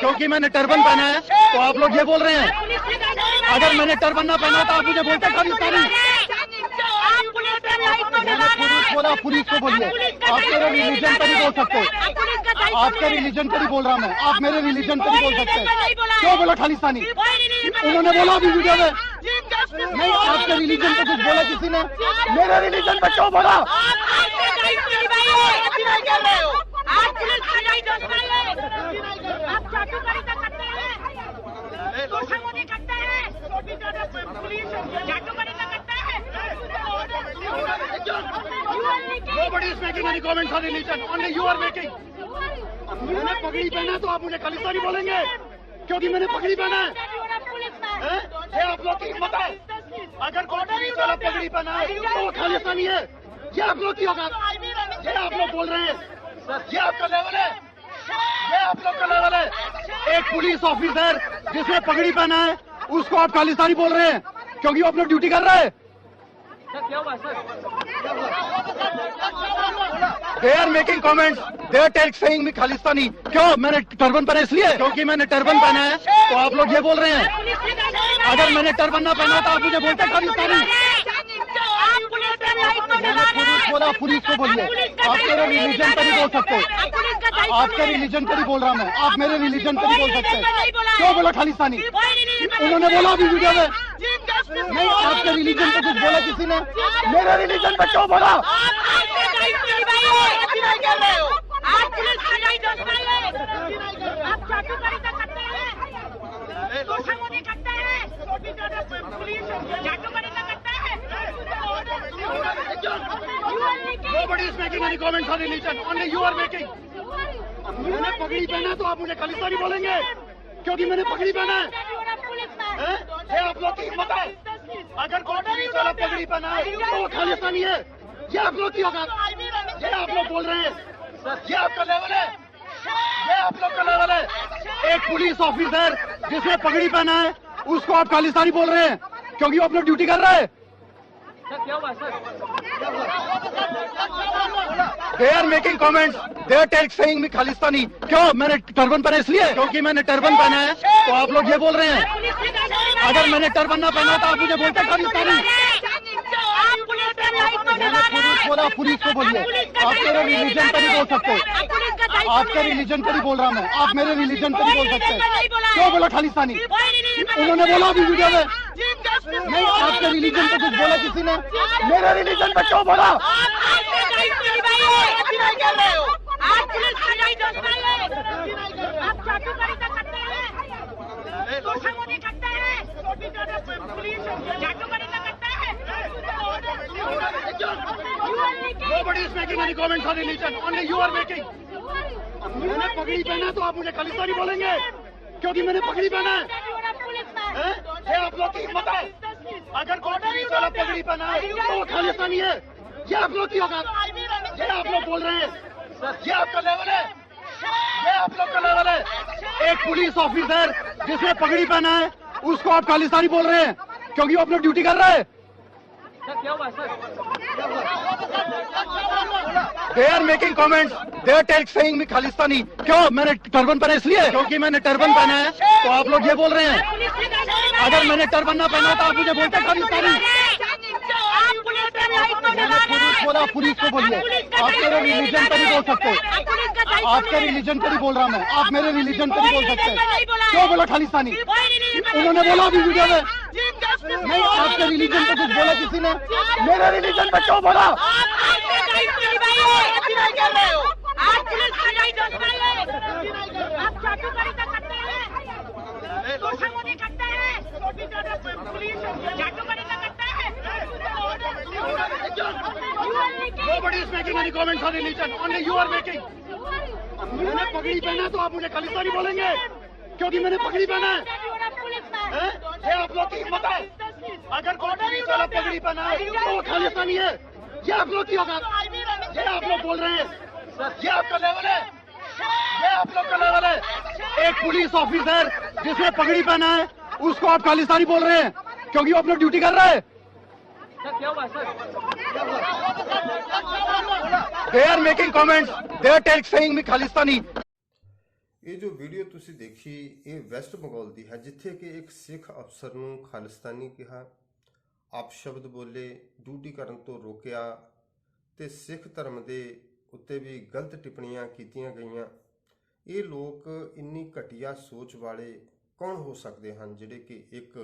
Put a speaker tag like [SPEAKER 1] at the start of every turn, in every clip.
[SPEAKER 1] क्योंकि मैंने टर्बन पहना है तो आप लोग ये बोल रहे हैं अगर मैंने टर्बन ना पहना तो आप मुझे बोलते खालिस्तानी बोला पुलिस को बोलिए आप मेरे रिलीजन पर नहीं बोल सकते आपके रिलीजन पर ही बोल रहा मैं आप मेरे रिलीजन पर नहीं बोल सकते क्यों बोला खालिस्तानी उन्होंने बोला अभी वीडियो में नहीं आपके रिलीजन पे कुछ बोला किसी ने मेरे रिलीजन पर क्यों बोला Nobody is making any comments on religion. Only you are making. मैंने पगड़ी पहना है तो आप मुझे खालिस्तानी बोलेंगे क्योंकि मैंने पगड़ी पहना है। ये आप लोग की हिम्मत है। अगर कोई पगड़ी पहना है तो वो खालिस्तानी है। ये आप लोग की होगा ये आप लोग बोल रहे हैं। ये आपका लेवल है। ये आप लोग का लेवल है। एक पुलिस ऑफिसर जिसने पगड़ी पहना है उसको आप खालिस्तानी बोल रहे हैं क्योंकि वो अपनी ड्यूटी कर रहा है। They are making comment they are take saying me Khalistani क्यों? मैंने टर्बन पहना इसलिए। क्योंकि मैंने टर्बन पहना है तो आप लोग ये बोल रहे हैं। अगर मैंने टर्बन ना पहना तो आप मुझे बोलते खालिस्तानी मैंने पुलिस को बोलिए। आप मेरे रिलीजन पर नहीं बोल सकते। आपके रिलीजन पर ही बोल रहा मैं आप मेरे रिलीजन पर ही बोल सकते। क्यों बोला खालिस्तानी? उन्होंने बोला अभी वीडियो में। नहीं आपके रिलीजन पर कुछ बोला किसी ने? मेरे रिलीजन पर क्यों बोला? Any comments on religion. Only you are making. मैंने पगड़ी पहना है तो आप मुझे खालिस्तानी बोलेंगे। क्योंकि मैंने पगड़ी पहना है। ये आप लोग की हिम्मत है। अगर कोई पुलिस वाला पगड़ी पहना है तो वो खालिस्तानी है। ये आप लोग की होगा। ये आप लोग बोल रहे हैं। ये आपका लेवल है। ये आप लोग का लेवल है। एक पुलिस ऑफिसर जिसने पगड़ी पहना है उसको आप खालिस्तानी बोल रहे हैं। क्योंकि वो अपनी ड्यूटी कर रहा है। They are making comments they are take saying me Khalistani. क्यों? मैंने टर्बन पहना इसलिए। क्योंकि मैंने टर्बन पहना है तो आप लोग ये बोल रहे हैं। अगर मैंने टर्बन ना पहना तो आप मुझे बोलते खालिस्तानी। पुलिस बोला पुलिस को बोलिए। आप मेरे रिलीजन पर नहीं बोल सकते आपके रिलीजन पर ही बोल रहा मैं। आप मेरे रिलीजन पर नहीं बोल सकते क्यों बोला खालिस्तानी? उन्होंने बोला अभी वीडियो में। नहीं आपके रिलीजन पे कुछ बोला किसी ने? मेरे रिलीजन पे क्यों बोला? Nobody is making any comments on religion. Only you are making. मैंने पगड़ी पहना तो आप मुझे खालिस्तानी बोलेंगे? क्योंकि मैंने पगड़ी पहना है। हैं? ये आप लोग की हिम्मत है। अगर कोई पुलिस वाला पगड़ी पहना है तो वो खालिस्तानी है। ये आप लोग की होगा। ये आप लोग बोल रहे हैं। ये आपका लेवल है। ये आप लोग का लेवल है। एक पुलिस ऑफिसर जिसने पगड़ी पहना है उसको आप खालिस्तानी बोल रहे हैं क्योंकि वो अपनी ड्यूटी कर रहा है। They are making comments they are take saying me Khalistani क्यों? मैंने टर्बन पहना इसलिए। क्योंकि मैंने टर्बन पहना है तो आप लोग ये बोल रहे हैं। अगर मैंने टर्बन ना पहना तो आप मुझे बोलते खालिस्तानी पुलिस बोला पुलिस को बोलिए। आप मेरे रिलीजन पर नहीं बोल सकते। आपके रिलीजन पर ही बोल रहा मैं। आप मेरे रिलीजन पर नहीं बोल सकते। क्यों बोला खालिस्तानी? उन्होंने बोला अभी वीडियो में। नहीं आपके रिलीजन पर कुछ बोला किसी ने? मेरे रिलीजन पर क्यों बोला Nobody is making any comments on religion. Only you are making. मैंने पगड़ी पहना है तो आप मुझे खालिस्तानी बोलेंगे। क्योंकि मैंने पगड़ी पहना है। ये आप लोग की हिम्मत है। अगर कोई वाला पगड़ी पहना है तो वो खालिस्तानी है। ये आप लोग की होगा। ये आप लोग बोल रहे हैं। ये आपका लेवल है। ये आप लोग का लेवल है। एक पुलिस ऑफिसर जिसने पगड़ी पहना है उसको आप खालिस्तानी बोल रहे हैं। क्योंकि वो अपनी ड्यूटी कर रहा है। They are making comments they are tell saying me Khalistani
[SPEAKER 2] ਇਹ ਜੋ ਵੀਡੀਓ ਤੁਸੀਂ ਦੇਖੀ, ਇਹ ਵੈਸਟ ਬੰਗਾਲ ਦੀ ਹੈ, ਜਿੱਥੇ ਕਿ ਇੱਕ ਸਿੱਖ ਅਫਸਰ ਨੂੰ ਖਾਲਿਸਤਾਨੀ ਕਿਹਾ। ਆਪ ਸ਼ਬਦ ਬੋਲੇ, ਡਿਊਟੀ ਕਰਨ ਤੋਂ ਰੋਕਿਆ ਤੇ ਸਿੱਖ ਧਰਮ ਦੇ ਉੱਤੇ ਵੀ ਗਲਤ ਟਿੱਪਣੀਆਂ ਕੀਤੀਆਂ ਗਈਆਂ। ਇਹ ਲੋਕ ਇੰਨੀ ਘਟੀਆ ਸੋਚ ਵਾਲੇ ਕੌਣ ਹੋ ਸਕਦੇ ਹਨ, ਜਿਹੜੇ ਕਿ ਇੱਕ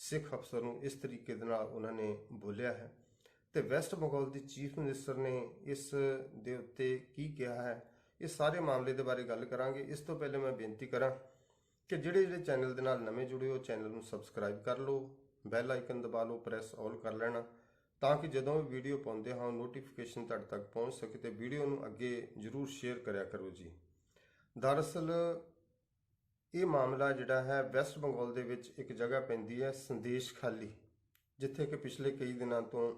[SPEAKER 2] ਸਿੱਖ ਅਫਸਰ ਨੂੰ ਇਸ ਤਰੀਕੇ ਦੇ ਨਾਲ ਉਹਨਾਂ ਨੇ ਬੋਲਿਆ ਹੈ। ਤੇ ਵੈਸਟ ਬੰਗਾਲ ਦੀ ਚੀਫ ਮਿਨਿਸਟਰ ਨੇ ਇਸ ਦੇ ਉੱਤੇ ਕੀ ਕਿਹਾ ਹੈ, ਇਹ ਸਾਰੇ ਮਾਮਲੇ ਦੇ ਬਾਰੇ ਗੱਲ ਕਰਾਂਗੇ। ਇਸ ਤੋਂ ਪਹਿਲੇ ਮੈਂ ਬੇਨਤੀ ਕਰਾਂ ਕਿ ਜਿਹੜੇ ਜਿਹੜੇ ਚੈਨਲ ਦੇ ਨਾਲ ਨਵੇਂ ਜੁੜੇ ਹੋ, ਚੈਨਲ ਨੂੰ ਸਬਸਕ੍ਰਾਈਬ ਕਰ ਲਓ, ਬੈਲ ਆਈਕਨ ਦਬਾ ਲਓ, ਪ੍ਰੈਸ ਆਲ ਕਰ ਲੈਣਾ, ਤਾਂ ਕਿ ਜਦੋਂ ਵੀ ਵੀਡੀਓ ਪਾਉਂਦੇ ਹਾਂ ਨੋਟੀਫਿਕੇਸ਼ਨ ਤੁਹਾਡੇ ਤੱਕ ਪਹੁੰਚ ਸਕੇ ਤੇ ਵੀਡੀਓ ਨੂੰ ਅੱਗੇ ਜਰੂਰ ਸ਼ੇਅਰ ਕਰਿਆ ਕਰੋ ਜੀ। ਦਰਅਸਲ ਇਹ ਮਾਮਲਾ ਜਿਹੜਾ ਹੈ ਵੈਸਟ ਬੰਗਾਲ ਦੇ ਵਿੱਚ ਇੱਕ ਜਗ੍ਹਾ ਪੈਂਦੀ ਹੈ, ਸੰਦੇਸ਼ ਖਾਲੀ, ਜਿੱਥੇ ਕਿ ਪਿਛਲੇ ਕਈ ਦਿਨਾਂ ਤੋਂ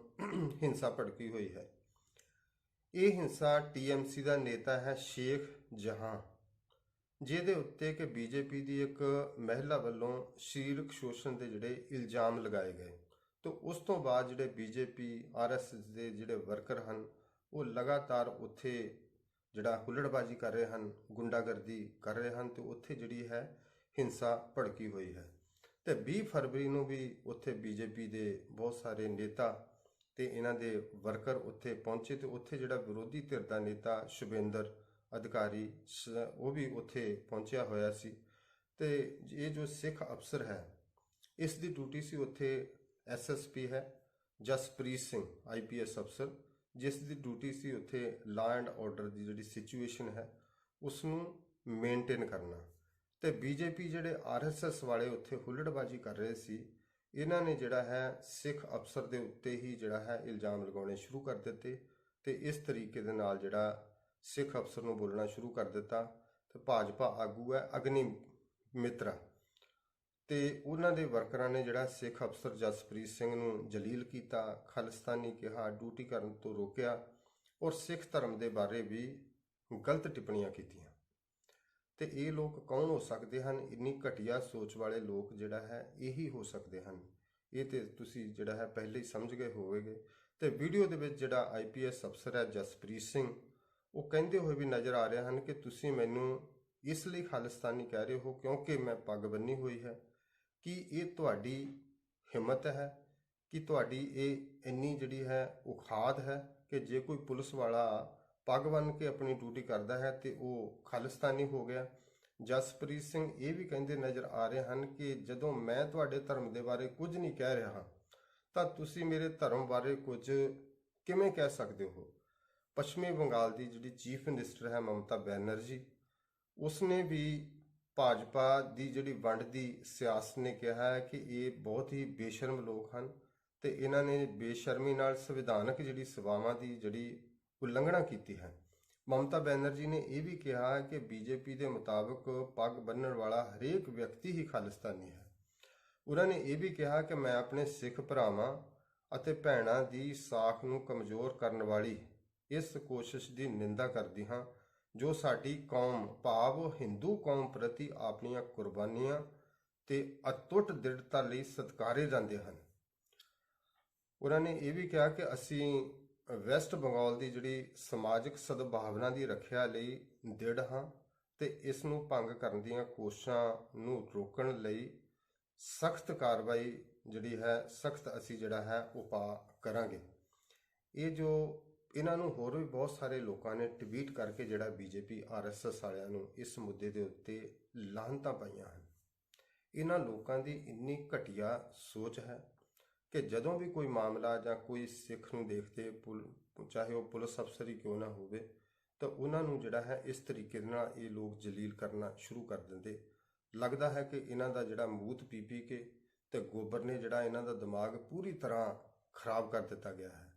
[SPEAKER 2] ਹਿੰਸਾ ਭੜਕੀ ਹੋਈ ਹੈ। ਇਹ ਹਿੰਸਾ ਟੀਐਮਸੀ ਦਾ ਨੇਤਾ ਹੈ ਸ਼ੇਖ ਜਹਾਂ, ਜਿਹਦੇ ਉੱਤੇ ਕਿ ਬੀਜੇਪੀ ਦੀ ਇੱਕ ਮਹਿਲਾ ਵੱਲੋਂ ਸਰੀਰਕ ਸ਼ੋਸ਼ਣ ਦੇ ਜਿਹੜੇ ਇਲਜ਼ਾਮ ਲਗਾਏ ਗਏ। ਤੋਂ ਉਸ ਤੋਂ ਬਾਅਦ ਜਿਹੜੇ ਬੀਜੇਪੀ ਆਰਐਸਐਸ ਦੇ ਜਿਹੜੇ ਵਰਕਰ ਹਨ, ਉਹ ਲਗਾਤਾਰ ਉੱਥੇ ਜਿਹੜਾ ਹੁੱਲੜਬਾਜੀ ਕਰ ਰਹੇ ਹਨ, ਗੁੰਡਾਗਰਦੀ ਕਰ ਰਹੇ ਹਨ ਤੇ ਉੱਥੇ ਜਿਹੜੀ ਹੈ ਹਿੰਸਾ ਭੜਕੀ ਹੋਈ ਹੈ। ਤੇ 20 ਫਰਵਰੀ ਨੂੰ ਵੀ ਉੱਥੇ ਬੀਜੇਪੀ ਦੇ ਬਹੁਤ ਸਾਰੇ ਨੇਤਾ ਤੇ ਇਹਨਾਂ ਦੇ ਵਰਕਰ ਉੱਥੇ ਪਹੁੰਚੇ ਤੇ ਉੱਥੇ ਜਿਹੜਾ ਵਿਰੋਧੀ ਧਿਰ ਦਾ ਨੇਤਾ ਸ਼ੁਭੇਂਦਰ ਅਧਿਕਾਰੀ ਸ- ਉਹ ਵੀ ਉੱਥੇ ਪਹੁੰਚਿਆ ਹੋਇਆ ਸੀ। ਤੇ ਇਹ ਜੋ ਸਿੱਖ ਅਫਸਰ ਹੈ, ਇਸ ਦੀ ਡਿਊਟੀ ਸੀ ਉੱਥੇ ਐਸਐਸਪੀ ਹੈ, ਜਸਪ੍ਰੀਤ ਸਿੰਘ ਆਈਪੀਐਸ ਅਫਸਰ। ਜਿਸ ਦੀ ਡਿਊਟੀ ਸੀ ਉੱਥੇ ਲਾ ਐਂਡ ਆਰਡਰ ਦੀ ਜਿਹੜੀ ਸਿਚੁਏਸ਼ਨ ਹੈ ਉਸ ਨੂੰ ਮੇਨਟੇਨ ਕਰਨਾ। ਤੇ ਬੀਜੇਪੀ ਜਿਹੜੇ ਆਰਐਸਐਸ ਵਾਲੇ ਉੱਥੇ ਹੁੱਲੜਬਾਜੀ ਕਰ ਰਹੇ ਸੀ, ਇਹਨਾਂ ਨੇ ਜਿਹੜਾ ਹੈ ਸਿੱਖ ਅਫਸਰ ਦੇ ਉੱਤੇ ਹੀ ਜਿਹੜਾ ਹੈ ਇਲਜ਼ਾਮ ਲਗਾਉਣੇ ਸ਼ੁਰੂ ਕਰ ਦਿੱਤੇ ਤੇ ਇਸ ਤਰੀਕੇ ਦੇ ਨਾਲ ਜਿਹੜਾ ਸਿੱਖ ਅਫਸਰ ਨੂੰ ਬੋਲਣਾ ਸ਼ੁਰੂ ਕਰ ਦਿੱਤਾ ਤੇ ਭਾਜਪਾ ਆਗੂ ਹੈ ਅਗਨੀ ਮਿੱਤਰਾ। ਤੇ ਉਹਨਾਂ ਦੇ ਵਰਕਰਾਂ ਨੇ ਜਿਹੜਾ ਸਿੱਖ ਅਫਸਰ ਜਸਪ੍ਰੀਤ ਸਿੰਘ ਨੂੰ ਜਲੀਲ ਕੀਤਾ, ਖਾਲਿਸਤਾਨੀ ਕਿਹਾ, ਡਿਊਟੀ ਕਰਨ ਤੋਂ ਰੋਕਿਆ ਔਰ ਸਿੱਖ ਧਰਮ ਦੇ ਬਾਰੇ ਵੀ ਗਲਤ ਟਿੱਪਣੀਆਂ ਕੀਤੀਆਂ। ਤੇ ਇਹ ਲੋਕ ਕੌਣ ਹੋ ਸਕਦੇ ਹਨ? ਇੰਨੀ ਘਟੀਆ ਸੋਚ ਵਾਲੇ ਲੋਕ ਜਿਹੜਾ ਹੈ, ਇਹੀ ਹੋ ਸਕਦੇ ਹਨ। ਇਹ ਤੇ ਤੁਸੀਂ ਜਿਹੜਾ ਹੈ, ਪਹਿਲੇ ਹੀ ਸਮਝ ਗਏ ਹੋਵੇਗੇ। ਤੇ ਵੀਡੀਓ ਦੇ ਵਿੱਚ ਜਿਹੜਾ ਆਈਪੀਐਸ ਅਫਸਰ ਹੈ ਜਸਪ੍ਰੀਤ ਸਿੰਘ, ਉਹ ਕਹਿੰਦੇ ਹੋਏ ਵੀ ਨਜ਼ਰ ਆ ਰਹੇ ਹਨ ਕਿ ਤੁਸੀਂ ਮੈਨੂੰ ਇਸ ਲਈ ਖਾਲਿਸਤਾਨੀ ਕਹਿ ਰਹੇ ਹੋ ਕਿਉਂਕਿ ਮੈਂ ਪੱਗ ਬੰਨੀ ਹੋਈ ਹੈ। ਕੀ ਇਹ ਤੁਹਾਡੀ ਹਿੰਮਤ ਹੈ, ਕਿ ਤੁਹਾਡੀ ਇਹ ਇੰਨੀ ਜਿਹੜੀ ਹੈ ਉਖਾਦ ਹੈ ਕਿ ਜੇ ਕੋਈ ਪੁਲਿਸ ਵਾਲਾ ਪੱਗ ਬੰਨ ਕੇ ਆਪਣੀ ਡਿਊਟੀ ਕਰਦਾ ਹੈ ਤੇ ਉਹ ਖਾਲਿਸਤਾਨੀ ਹੋ ਗਿਆ। ਜਸਪ੍ਰੀਤ ਸਿੰਘ ਇਹ ਵੀ ਕਹਿੰਦੇ ਨਜ਼ਰ ਆ ਰਹੇ ਹਨ ਕਿ ਜਦੋਂ ਮੈਂ ਤੁਹਾਡੇ ਧਰਮ ਦੇ ਬਾਰੇ ਕੁਝ ਨਹੀਂ ਕਹਿ ਰਿਹਾ ਤਾਂ ਤੁਸੀਂ ਮੇਰੇ ਧਰਮ ਬਾਰੇ ਕੁਝ ਕਿਵੇਂ ਕਹਿ ਸਕਦੇ ਹੋ? ਪੱਛਮੀ ਬੰਗਾਲ ਦੀ ਜਿਹੜੀ ਚੀਫ ਮਿਨਿਸਟਰ ਹੈ ਮਮਤਾ ਬੈਨਰਜੀ, ਉਸਨੇ ਵੀ ਭਾਜਪਾ ਦੀ ਜਿਹੜੀ ਵੰਡ ਦੀ ਸਿਆਸਤ ਨੇ ਕਿਹਾ ਹੈ ਕਿ ਇਹ ਬਹੁਤ ਹੀ ਬੇਸ਼ਰਮ ਲੋਕ ਹਨ ਤੇ ਇਹਨਾਂ ਨੇ ਬੇਸ਼ਰਮੀ ਨਾਲ ਸੰਵਿਧਾਨਕ ਜਿਹੜੀ ਸੇਵਾਵਾਂ ਦੀ ਜਿਹੜੀ ਉਲੰਘਣਾ ਕੀਤੀ ਹੈ। ਮਮਤਾ ਬੈਨਰਜੀ ਨੇ ਇਹ ਵੀ ਕਿਹਾ ਹੈ ਕਿ ਬੀਜੇਪੀ ਦੇ ਮੁਤਾਬਕ ਪੱਗ ਬੰਨਣ ਵਾਲਾ ਹਰੇਕ ਵਿਅਕਤੀ ਹੀ ਖਾਲਿਸਤਾਨੀ ਹੈ। ਉਹਨਾਂ ਨੇ ਇਹ ਵੀ ਕਿਹਾ ਕਿ ਮੈਂ ਆਪਣੇ ਸਿੱਖ ਭਰਾਵਾਂ ਅਤੇ ਭੈਣਾਂ ਦੀ ਸਾਖ ਨੂੰ ਕਮਜ਼ੋਰ ਕਰਨ ਵਾਲੀ ਇਸ ਕੋਸ਼ਿਸ਼ ਦੀ ਨਿੰਦਾ ਕਰਦੀ ਹਾਂ ਜੋ ਸਾਡੀ ਕੌਮ, ਭਾਵ ਹਿੰਦੂ ਕੌਮ ਪ੍ਰਤੀ ਆਪਣੀਆਂ ਕੁਰਬਾਨੀਆਂ ਤੇ ਅਟੁੱਟ ਦ੍ਰਿੜਤਾ ਲਈ ਸਤਿਕਾਰੇ ਜਾਂਦੇ ਹਨ। ਉਹਨਾਂ ਨੇ ਇਹ ਵੀ ਕਿਹਾ ਕਿ ਅਸੀਂ ਵੈਸਟ ਬੰਗਾਲ ਦੀ ਜਿਹੜੀ ਸਮਾਜਿਕ ਸਦਭਾਵਨਾ ਦੀ ਰੱਖਿਆ ਲਈ ਦ੍ਰਿੜ ਹਾਂ ਤੇ ਇਸ ਨੂੰ ਭੰਗ ਕਰਨ ਦੀਆਂ ਕੋਸ਼ਿਸ਼ਾਂ ਨੂੰ ਰੋਕਣ ਲਈ ਸਖਤ ਕਾਰਵਾਈ ਜਿਹੜੀ ਹੈ, ਸਖਤ ਅਸੀਂ ਜਿਹੜਾ ਹੈ ਉਪਾਅ ਕਰਾਂਗੇ। ਇਹ ਜੋ ਇਹਨਾਂ ਨੂੰ ਹੋਰ ਵੀ ਬਹੁਤ ਸਾਰੇ ਲੋਕਾਂ ਨੇ ਟਵੀਟ ਕਰਕੇ ਜਿਹੜਾ ਬੀਜੇਪੀ ਆਰਐਸਐਸ ਵਾਲਿਆਂ ਨੂੰ ਇਸ ਮੁੱਦੇ ਦੇ ਉੱਤੇ ਲਾਹਨਤਾਂ ਪਾਈਆਂ ਹਨ। ਇਹਨਾਂ ਲੋਕਾਂ ਦੀ ਇੰਨੀ ਘਟੀਆ ਸੋਚ ਹੈ ਕਿ ਜਦੋਂ ਵੀ ਕੋਈ ਮਾਮਲਾ ਜਾਂ ਕੋਈ ਸਿੱਖ ਨੂੰ ਦੇਖਦੇ ਪੁਲ- ਚਾਹੇ ਉਹ ਪੁਲਿਸ ਅਫਸਰ ਹੀ ਕਿਉਂ ਨਾ ਹੋਵੇ, ਤਾਂ ਉਹਨਾਂ ਨੂੰ ਜਿਹੜਾ ਹੈ ਇਸ ਤਰੀਕੇ ਦੇ ਨਾਲ ਇਹ ਲੋਕ ਜਲੀਲ ਕਰਨਾ ਸ਼ੁਰੂ ਕਰ ਦਿੰਦੇ। ਲੱਗਦਾ ਹੈ ਕਿ ਇਹਨਾਂ ਦਾ ਜਿਹੜਾ ਮੂਤ ਪੀ ਪੀ ਕੇ ਤੇ ਗੋਬਰ ਨੇ ਜਿਹੜਾ ਇਹਨਾਂ ਦਾ ਦਿਮਾਗ ਪੂਰੀ ਤਰ੍ਹਾਂ ਖਰਾਬ ਕਰ ਦਿੱਤਾ ਗਿਆ ਹੈ।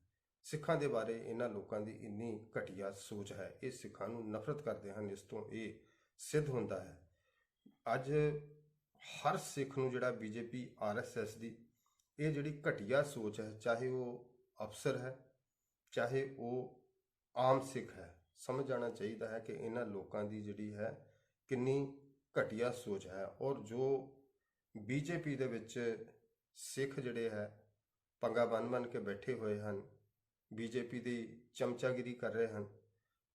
[SPEAKER 2] ਸਿੱਖਾਂ ਦੇ ਬਾਰੇ ਇਹਨਾਂ ਲੋਕਾਂ ਦੀ ਇੰਨੀ ਘਟੀਆ ਸੋਚ ਹੈ, ਇਹ ਸਿੱਖਾਂ ਨੂੰ ਨਫ਼ਰਤ ਕਰਦੇ ਹਨ ਇਸ ਤੋਂ ਇਹ ਸਿੱਧ ਹੁੰਦਾ ਹੈ। ਅੱਜ ਹਰ ਸਿੱਖ ਨੂੰ ਜਿਹੜਾ ਬੀਜੇਪੀ ਆਰਐਸਐਸ ਦੀ ਇਹ ਜਿਹੜੀ ਘਟੀਆ ਸੋਚ ਹੈ, ਚਾਹੇ ਉਹ ਅਫਸਰ ਹੈ, ਚਾਹੇ ਉਹ ਆਮ ਸਿੱਖ ਹੈ, ਸਮਝ ਜਾਣਾ ਚਾਹੀਦਾ ਹੈ ਕਿ ਇਹਨਾਂ ਲੋਕਾਂ ਦੀ ਜਿਹੜੀ ਹੈ ਕਿੰਨੀ ਘਟੀਆ ਸੋਚ ਹੈ ਔਰ ਜੋ ਬੀਜੇਪੀ ਦੇ ਵਿੱਚ ਸਿੱਖ ਜਿਹੜੇ ਹੈ, ਪੰਗਾ ਬੰਨ ਬੰਨ ਕੇ ਬੈਠੇ ਹੋਏ ਹਨ ਬੀਜੇਪੀ ਦੀ ਚਮਚਾਗਿਰੀ ਕਰ ਰਹੇ ਹਨ।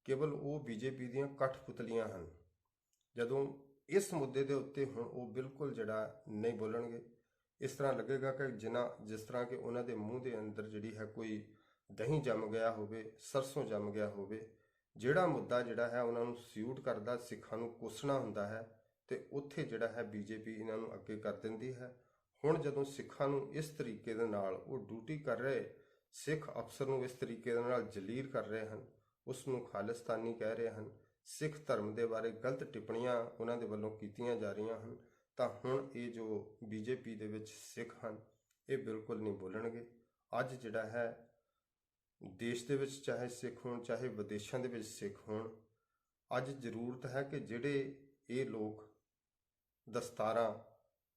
[SPEAKER 2] ਕੇਵਲ ਉਹ ਬੀਜੇਪੀ ਦੀਆਂ ਕਠਪੁਤਲੀਆਂ ਹਨ। ਜਦੋਂ ਇਸ ਮੁੱਦੇ ਦੇ ਉੱਤੇ ਹੁਣ ਉਹ ਬਿਲਕੁਲ ਜਿਹੜਾ ਨਹੀਂ ਬੋਲਣਗੇ, ਇਸ ਤਰ੍ਹਾਂ ਲੱਗੇਗਾ ਕਿ ਜਿਨ੍ਹਾਂ, ਜਿਸ ਤਰ੍ਹਾਂ ਕਿ ਉਹਨਾਂ ਦੇ ਮੂੰਹ ਦੇ ਅੰਦਰ ਜਿਹੜੀ ਹੈ ਕੋਈ ਦਹੀਂ ਜੰਮ ਗਿਆ ਹੋਵੇ, ਸਰਸੋਂ ਜੰਮ ਗਿਆ ਹੋਵੇ, ਜਿਹੜਾ ਮੁੱਦਾ ਜਿਹੜਾ ਹੈ ਉਹਨਾਂ ਨੂੰ ਸਿਊਟ ਕਰਦਾ, ਸਿੱਖਾਂ ਨੂੰ ਕੋਸਣਾ ਹੁੰਦਾ ਹੈ ਤੇ ਉੱਥੇ ਜਿਹੜਾ ਹੈ ਬੀਜੇਪੀ ਇਹਨਾਂ ਨੂੰ ਅੱਗੇ ਕਰ ਦਿੰਦੀ ਹੈ। ਹੁਣ ਜਦੋਂ ਸਿੱਖਾਂ ਨੂੰ ਇਸ ਤਰੀਕੇ ਦੇ ਨਾਲ ਉਹ ਡਿਊਟੀ ਕਰ ਰਹੇ ਸਿੱਖ ਅਫਸਰ ਨੂੰ ਇਸ ਤਰੀਕੇ ਦੇ ਨਾਲ ਜਲੀਲ ਕਰ ਰਹੇ ਹਨ ਉਸ ਨੂੰ ਖਾਲਿਸਤਾਨੀ ਕਹਿ ਰਹੇ ਹਨ, ਸਿੱਖ ਧਰਮ ਦੇ ਬਾਰੇ ਗਲਤ ਟਿੱਪਣੀਆਂ ਉਹਨਾਂ ਦੇ ਵੱਲੋਂ ਕੀਤੀਆਂ ਜਾ ਰਹੀਆਂ ਹਨ, ਤਾਂ ਹੁਣ ਇਹ ਜੋ ਬੀਜੇਪੀ ਦੇ ਵਿੱਚ ਸਿੱਖ ਹਨ, ਇਹ ਬਿਲਕੁਲ ਨਹੀਂ ਬੋਲਣਗੇ। ਅੱਜ ਜਿਹੜਾ ਹੈ, ਦੇਸ਼ ਦੇ ਵਿੱਚ ਚਾਹੇ ਸਿੱਖ ਹੋਣ, ਚਾਹੇ ਵਿਦੇਸ਼ਾਂ ਦੇ ਵਿੱਚ ਸਿੱਖ ਹੋਣ, ਅੱਜ ਜ਼ਰੂਰਤ ਹੈ ਕਿ ਜਿਹੜੇ ਇਹ ਲੋਕ ਦਸਤਾਰਾਂ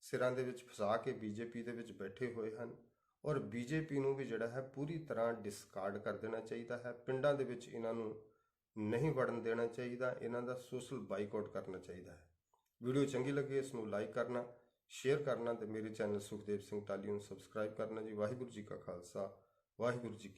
[SPEAKER 2] ਸਿਰਾਂ ਦੇ ਵਿੱਚ ਫਸਾ ਕੇ ਬੀਜੇਪੀ ਦੇ ਵਿੱਚ ਬੈਠੇ ਹੋਏ ਹਨ ਔਰ ਬੀਜੇਪੀ ਨੂੰ ਵੀ ਜਿਹੜਾ ਹੈ ਪੂਰੀ ਤਰ੍ਹਾਂ ਡਿਸਕਾਰਡ ਕਰ ਦੇਣਾ ਚਾਹੀਦਾ ਹੈ। ਪਿੰਡਾਂ ਦੇ ਵਿੱਚ ਇਹਨਾਂ ਨੂੰ ਨਹੀਂ ਵੜਨ ਦੇਣਾ ਚਾਹੀਦਾ। ਇਹਨਾਂ ਦਾ ਸੋਸ਼ਲ ਬਾਈਕਾਟ ਕਰਨਾ ਚਾਹੀਦਾ ਹੈ। ਵੀਡੀਓ ਚੰਗੀ ਲੱਗੇ ਇਸ ਨੂੰ ਲਾਈਕ ਕਰਨਾ ਸ਼ੇਅਰ ਕਰਨਾ ਤੇ ਮੇਰੇ ਚੈਨਲ ਸੁਖਦੇਵ ਸਿੰਘ ਟਾਲੀ ਨੂੰ ਸਬਸਕ੍ਰਾਈਬ ਕਰਨਾ ਜੀ। ਵਾਹਿਗੁਰੂ ਜੀ ਕਾ ਖਾਲਸਾ, ਵਾਹਿਗੁਰੂ ਜੀ